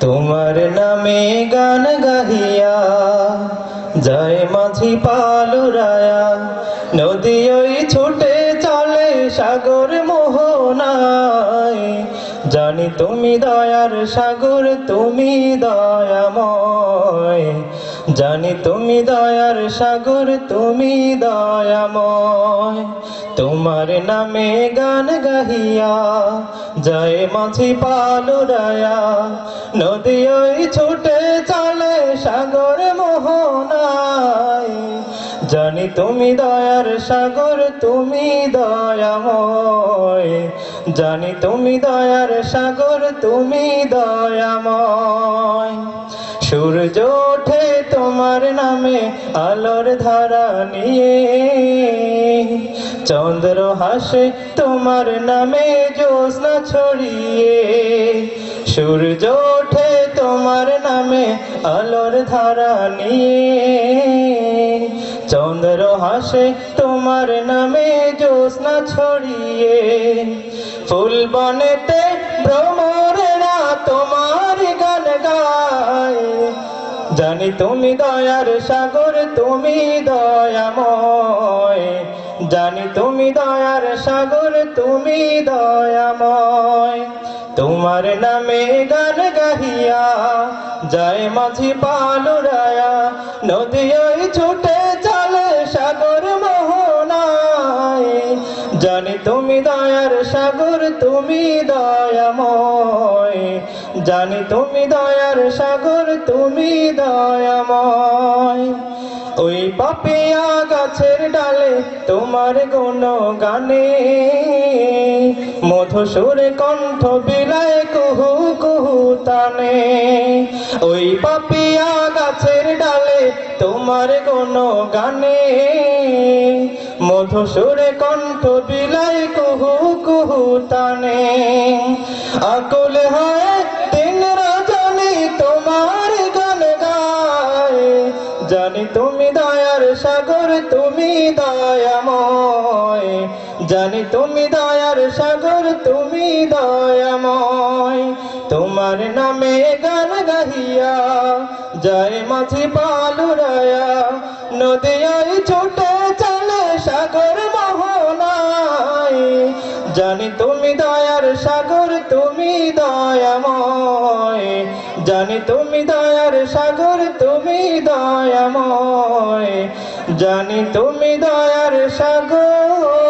তোমার নামে গান গাহিয়া, জয় মাঝি পালুরায়া, নদী ওই ছুটে চলে সাগর মোহনায়। জানি তুমি দয়ার সাগর, তুমি দয়াময়। জানি তুমি দয়ার সাগর, তুমি দয়াময়। তোমার নামে গান গাহিয়া জয় মাঝি পালুরায়া। নদী ওই ছুটে চলে সাগর মোহনায়। জানি তুমি দয়ার সাগর, তুমি দয়াময়। জানি তুমি দয়ার সাগর, তুমি দয়াময়। সূর্য নামে আলোর ধারা নিয়ে। চন্দ্র হাসে তোমার নামে জ্যোৎস্না ছড়িয়ে। সূর্য ওঠে তোমার নামে আলোর ধারা নিয়ে। চন্দ্র হাসে তোমার নামে জ্যোৎস্না ছড়িয়ে। ফুল বনেতে ভ্রমরেরা জানি তুমি দয়ার সাগর, তুমি দয়াময়। জানি তুমি দয়ার সাগর, তুমি দয়াময়। তোমার নামে গান গাহিয়া, যায় মাঝি পালুরায়া, নদী জানি তুমি দয়ার সাগর, তুমি দয়াময়। জানি তুমি দয়ার সাগর, তুমি দয়াময়। ওই পাপিয়া গাছের ডালে তোমার গুণ গানে মধুসুরে কণ্ঠ বিলায় কুহু কুহু তানে। ওই পাপিয়া গাছের ডালে তোমার গুণ গানে মধুসুরে কণ্ঠ বিলাই কুহু কুহু তানে আকুল হয় দিন রজনী তোমার গান গায়। জানি তুমি দয়ার সাগর, তুমি দয়াময়। জানি তুমি দয়ার সাগর, তুমি দয়াময়। তোমার নামে গান গাহিয়া জয় মাঝি পালুরায়া। নদী ওই ছুটে সাগর মহনাই জানি তুমি দয়ার সাগর, তুমি দয়াময়। জানি তুমি দয়ার সাগর, তুমি দয়াময়। জানি তুমি দয়ার সাগর।